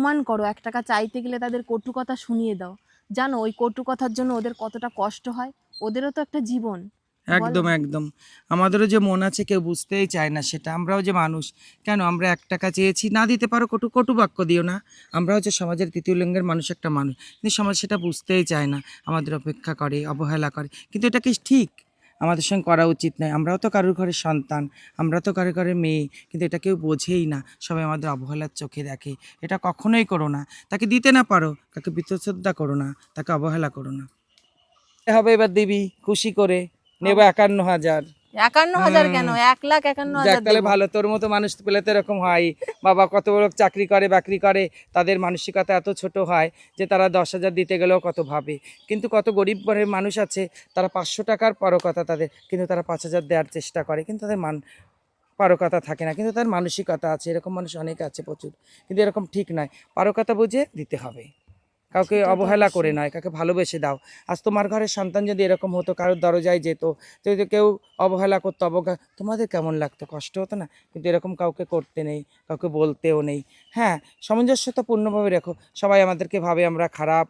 অপমান করো, এক টাকা চাইতে গেলে তাদের কটু কথা শুনিয়ে দাও। জানো, ওই কটু কথার জন্য ওদের কতটা কষ্ট হয়? ওদেরও তো একটা জীবন। একদম একদম। আমাদেরও যে মন আছে কেউ বুঝতেই চায় না সেটা। আমরাও যে মানুষ, কেন আমরা এক টাকা চেয়েছি? না দিতে পারো কটু কটু বাক্য দিও না। আমরা হচ্ছে সমাজের তৃতীয় লিঙ্গের মানুষ একটা মানুষ। কিন্তু সমাজ সেটা বুঝতেই চায় না। আমাদের অপেক্ষা করে, অবহেলা করে। কিন্তু এটা কি ঠিক? আমাদের সঙ্গে করা উচিত নয়। আমরাও তো কারোর ঘরের সন্তান আমরা তো কারোর ঘরের মেয়ে কিন্তু এটা কেউ বোঝেই না। সবাই আমাদের অবহেলার চোখে দেখে। এটা কখনোই করো না। তাকে দিতে না পারো তাকে বিতশ্রদ্ধা করো না তাকে অবহেলা করো না। হবে এবার দিবি খুশি করে নেব একান্ন হাজার। একান্ন হাজার কেন? এক লাখ একান্ন হাজার তাহলে ভালো তোর মতো মানুষ পেলে তো এরকম হয়। বাবা কত বড় চাকরি করে বাকরি করে তাদের মানসিকতা এত ছোট হয় যে তারা দশ হাজার দিতে গেলেও কত ভাবে। কিন্তু কত গরিব ঘরের মানুষ আছে তারা পাঁচশো টাকার পরকথা তাদের কিন্তু তারা পাঁচ হাজার দেওয়ার চেষ্টা করে কিন্তু তাদের মান পারকথা থাকে না কিন্তু তার মানসিকতা আছে এরকম মানুষ অনেক আছে প্রচুর কিন্তু এরকম ঠিক নয়। পারকথা বুঝে দিতে হবে। কাউকে অবহেলা করে নয় কাকে ভালোবেসে দাও। আজ তোমার ঘরের সন্তান যদি এরকম হতো কারোর দরজায় যেত যদি কেউ অবহেলা করতো অবজ্ঞা তোমাদের কেমন লাগতো? কষ্ট হতো না? কিন্তু এরকম কাউকে করতে নেই কাউকে বলতেও নেই। হ্যাঁ সামঞ্জস্যতা পূর্ণভাবে রেখো। সবাই আমাদেরকে ভাবে আমরা খারাপ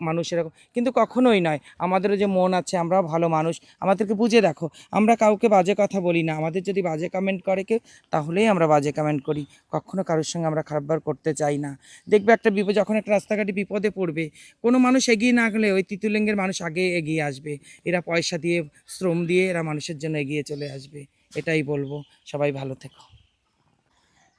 মানুষ এরকম, কিন্তু কখনোই নয়। আমাদেরও যে মন আছে, আমরাও ভালো মানুষ। আমাদেরকে বুঝে দেখো, আমরা কাউকে বাজে কথা বলি না। আমাদের যদি বাজে কমেন্ট করে কেউ, তাহলেই আমরা বাজে কমেন্ট করি। কখনো কারোর সঙ্গে আমরা খারাপ করতে চাই না। দেখবে একটা বিপদ, যখন একটা রাস্তাঘাটে বিপদে পড়বে, কোনো মানুষ এগিয়ে না গেলে ওই তৃতীয়লিঙ্গের মানুষ আগে এগিয়ে আসবে। এরা পয়সা দিয়ে, শ্রম দিয়ে এরা মানুষের জন্য এগিয়ে চলে আসবে। এটাই বলব। সবাই ভালো থেকো।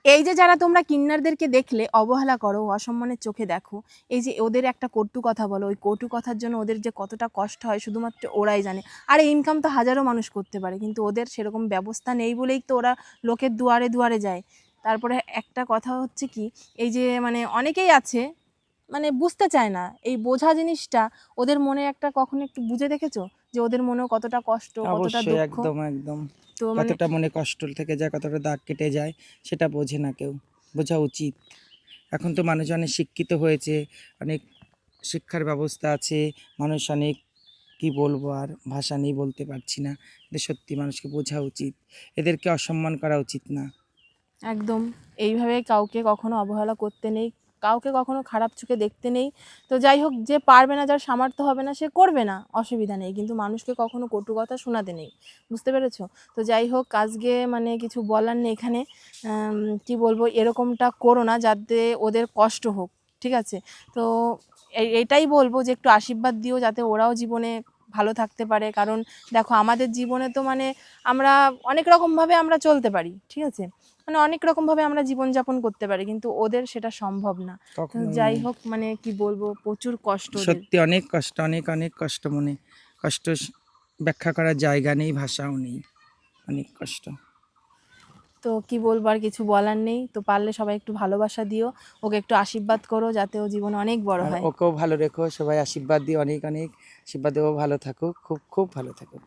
এই যে যারা তোমরা কিন্নারদেরকে দেখলে, অবহেলা করো, অসম্মানের চোখে দেখো, এই যে ওদের একটা কটু কথা বলো, ওই কটু কথার জন্য ওদের যে কতটা কষ্ট হয়, শুধুমাত্র ওরাই জানে। আর ইনকাম তো হাজারো মানুষ করতে পারে, কিন্তু ওদের সেরকম ব্যবস্থা নেই বলেই তো ওরা লোকের দুয়ারে দুয়ারে যায়। তারপরে একটা কথা হচ্ছে কি, এই যে মানে অনেকেই আছে মানে বুঝতে চায় না, এই বোঝা জিনিসটা, ওদের মনে একটা কখনো একটু বুঝে দেখেছ? যে ওদের মনেও কতটা কষ্ট কতটা দুঃখ। একদম একদম। তো মানে কতটা মনে কষ্ট থেকে যায় কতটা দাগ কেটে যায় সেটা বোঝে না কেউ। বোঝা উচিত। এখন তো মানুষ অনেক শিক্ষিত হয়েছে অনেক শিক্ষার ব্যবস্থা আছে মানুষ অনেক কি বলব আর ভাষা নেই বলতে পারছি না। কিন্তু সত্যি মানুষকে বোঝা উচিত। এদেরকে অসম্মান করা উচিত না। একদম। এইভাবে কাউকে কখনো অবহেলা করতে নেই। কাউকে কখনো খারাপ চোখে দেখতে নেই। তো যাই হোক যে পারবে না, যার সামর্থ্য হবে না, সে করবে না, অসুবিধা নেই। কিন্তু মানুষকে কখনো কটু কথা শোনাতে নেই। বুঝতে পেরেছ? তো যাই হোক আজকে মানে কিছু বলার নেই এখানে। কি বলব? এরকমটা করো না, যাতে ওদের কষ্ট হোক, ঠিক আছে? তো এটাই বলব যে একটু আশীর্বাদ দিও, যাতে ওরাও জীবনে ভালো থাকতে পারে। কারণ দেখো, আমাদের জীবনে তো মানে আমরা অনেক রকমভাবে আমরা চলতে পারি, ঠিক আছে? মানে অনেক রকমভাবে আমরা জীবনযাপন করতে পারি কিন্তু ওদের সেটা সম্ভব না। যাই হোক মানে কি বলব প্রচুর কষ্ট সত্যি অনেক কষ্ট অনেক অনেক কষ্ট মনে। কষ্ট ব্যাখ্যা করার জায়গা নেই ভাষাও নেই। অনেক কষ্ট। তো কি বলব আর কিছু বলার নেই। তো পারলে সবাই একটু ভালোবাসা দিও ওকে একটু আশীর্বাদ করো যাতে ও জীবনে অনেক বড় হয়। ওকেও ভালো রেখো সবাই আশীর্বাদ দিও অনেক অনেক আশীর্বাদ দেবো ভালো থাকুক খুব খুব ভালো থাকুক।